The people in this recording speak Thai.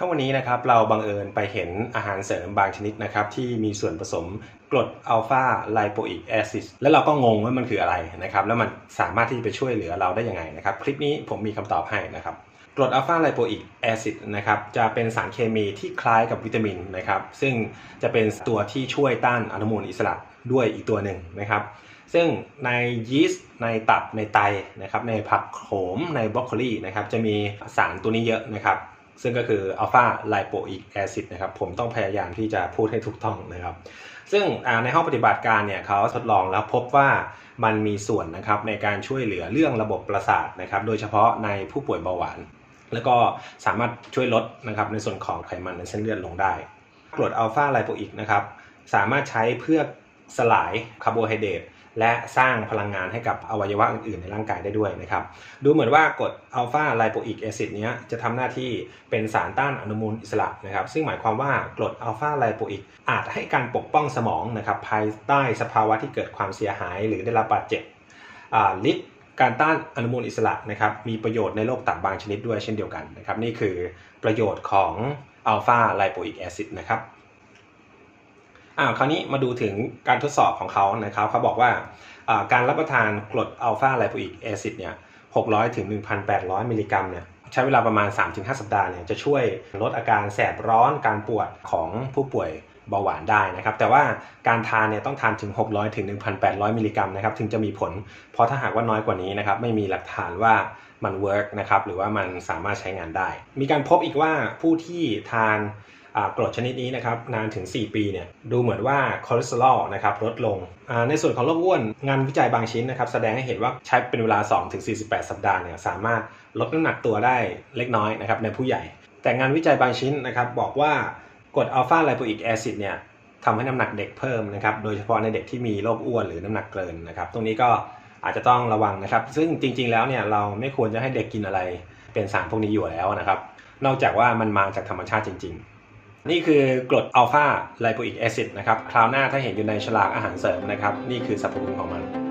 ถ้าวันนี้นะครับเราบังเอิญไปเห็นอาหารเสริมบางชนิดนะครับที่มีส่วนผสมกรดอัลฟาไลโปอิกแอซิดแล้วเราก็งงว่ามันคืออะไรนะครับแล้วมันสามารถที่จะไปช่วยเหลือเราได้ยังไงนะครับคลิปนี้ผมมีคำตอบให้นะครับกรดอัลฟาไลโปอิกแอซิดนะครับจะเป็นสารเคมีที่คล้ายกับวิตามินนะครับซึ่งจะเป็นตัวที่ช่วยต้านอนุมูลอิสระด้วยอีกตัวหนึ่งนะครับซึ่งในยีสต์ในตับในไตนะครับในผักโขมในบรอกโคลีนะครับจะมีสารตัวนี้เยอะนะครับ ซึ่งก็คืออัลฟาไลโปอิกแอซิดนะครับผมต้องพยายามที่จะพูดให้ถูกต้องนะครับ ซึ่งในห้องปฏิบัติการเนี่ยเขาทดลองแล้วพบว่ามันมีส่วนนะครับในการช่วยเหลือเรื่องระบบประสาทนะครับโดยเฉพาะในผู้ป่วยเบาหวาน แล้วก็สามารถช่วยลดนะครับในส่วนของไขมันในเส้นเลือดลงได้กรดอัลฟาไลโปอิกนะครับสามารถใช้เพื่อสลายคาร์โบไฮเดรต และสร้างพลังงานให้กับอวัยวะอื่นๆ ในร่างกายได้ด้วยนะครับ ดูเหมือนว่ากรดอัลฟาไลโปอิกแอซิดนี้จะทำหน้าที่เป็นสารต้านอนุมูลอิสระนะครับ ซึ่งหมายความว่ากรดอัลฟาไลโปอิกอาจให้การปกป้องสมองนะครับภายใต้สภาวะที่เกิดความเสียหาย หรือได้รับบาดเจ็บฤทธิ์การต้านอนุมูลอิสระนะครับมีประโยชน์ในโรคตับบางชนิดด้วยเช่นเดียวกันนะครับนี่คือประโยชน์ของอัลฟาไลโปอิกแอซิดนะครับ อ่าคราวนี้มาดูถึงการทดสอบของเขานะครับเขาบอกว่าการรับประทานกรดอัลฟาไลโปอิกแอซิดเนี่ย600ถึง1,800 มิลลิกรัมเนี่ยใช้เวลาประมาณ 3-5 สัปดาห์เนี่ยจะช่วยลดอาการแสบร้อนการปวดของผู้ป่วยเบาหวานได้นะครับ แต่ว่าการทานเนี่ยต้องทานถึง 600ถึง1,800 มิลลิกรัมนะครับถึงจะมีผล เพราะถ้าหากว่าน้อยกว่านี้นะครับไม่มีหลักฐานว่ามันเวิร์กนะครับหรือว่ามันสามารถใช้งานได้ มีการพบอีกว่าผู้ที่ทาน กรดชนิดนี้นะครับนานถึง 4 ปีเนี่ยดูเหมือนว่าคอเลสเตอรอลนะครับลดลง ในส่วนของโรคอ้วนงานวิจัยบางชิ้นนะครับแสดงให้เห็นว่าใช้เป็นเวลา 2-48 สัปดาห์เนี่ยสามารถลดน้ำหนักตัวได้เล็กน้อยนะครับในผู้ใหญ่ แต่งานวิจัยบางชิ้นนะครับบอกว่ากรดอัลฟาไลโปอิกแอซิดเนี่ยทำให้น้ำหนักเด็กเพิ่มนะครับโดยเฉพาะในเด็กที่มีโรคอ้วนหรือน้ำหนักเกินนะครับตรงนี้ก็อาจจะต้องระวังนะครับ ซึ่งจริง ๆ แล้วเนี่ยเราไม่ควรจะให้เด็กกินอะไรเป็นสารพวกนี้อยู่แล้วนะครับ นอกจากว่ามันมาจากธรรมชาติจริง ๆ นี่คือกรดอัลฟาไลโปอิกแอซิดนะครับ คราวหน้าถ้าเห็นอยู่ในฉลากอาหารเสริมนะครับ นี่คือสรรพคุณของมัน